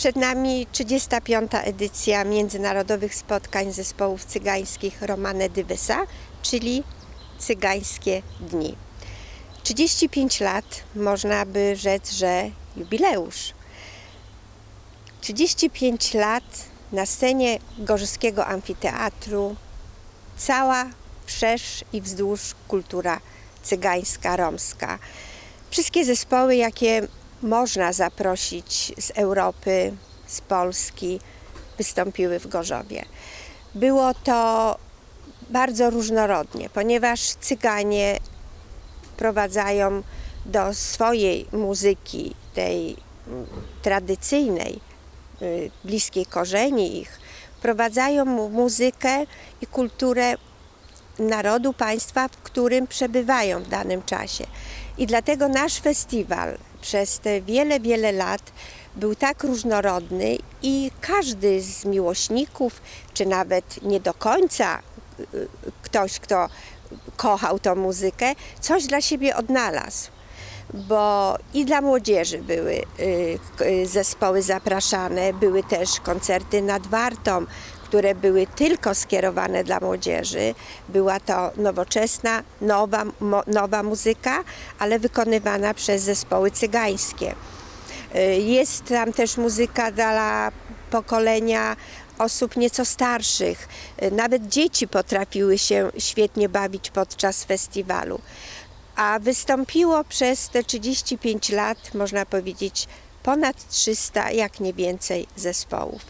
Przed nami 35. edycja międzynarodowych spotkań zespołów cygańskich Romane Dywysa, czyli Cygańskie Dni. 35 lat, można by rzec, że jubileusz. 35 lat na scenie Gorzyskiego Amfiteatru, cała wszerz i wzdłuż kultura cygańska, romska. Wszystkie zespoły, jakie można zaprosić z Europy, z Polski, wystąpiły w Gorzowie. Było to bardzo różnorodnie, ponieważ Cyganie wprowadzają do swojej muzyki, tej mm, tradycyjnej, y, bliskiej korzeni ich, wprowadzają mu muzykę i kulturę narodu, państwa, w którym przebywają w danym czasie. I dlatego nasz festiwal przez te wiele, wiele lat był tak różnorodny i każdy z miłośników, czy nawet nie do końca y, y, ktoś, kto kochał tą muzykę, coś dla siebie odnalazł. Bo i dla młodzieży były y, zespoły zapraszane, były też koncerty nad Wartą, które były tylko skierowane dla młodzieży. Była to nowoczesna, nowa, mo, nowa muzyka, ale wykonywana przez zespoły cygańskie. Y, Jest tam też muzyka dla pokolenia osób nieco starszych. Y, Nawet dzieci potrafiły się świetnie bawić podczas festiwalu. A wystąpiło przez te 35 lat, można powiedzieć, ponad 300, jak nie więcej, zespołów.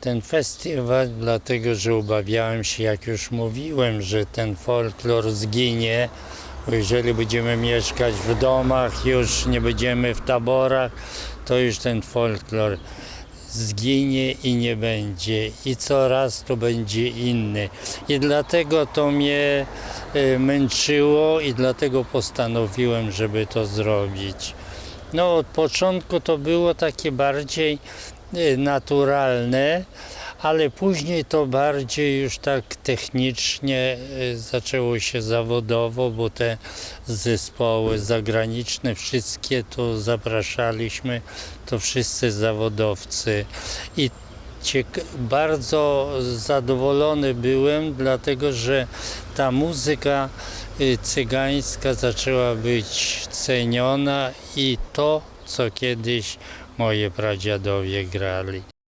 Ten festiwal, dlatego że obawiałem się, jak już mówiłem, że ten folklor zginie, bo jeżeli będziemy mieszkać w domach, już nie będziemy w taborach, to już ten folklor zginie i nie będzie. I coraz to będzie inny. I dlatego to mnie y, męczyło i dlatego postanowiłem, żeby to zrobić. No od początku to było takie bardziej y, naturalne, ale później to bardziej już tak technicznie y, zaczęło się zawodowo, bo te zespoły zagraniczne, wszystkie to zapraszaliśmy, to wszyscy zawodowcy. I bardzo zadowolony byłem, dlatego że ta muzyka y, cygańska zaczęła być ceniona i to, co kiedyś moje pradziadowie grali.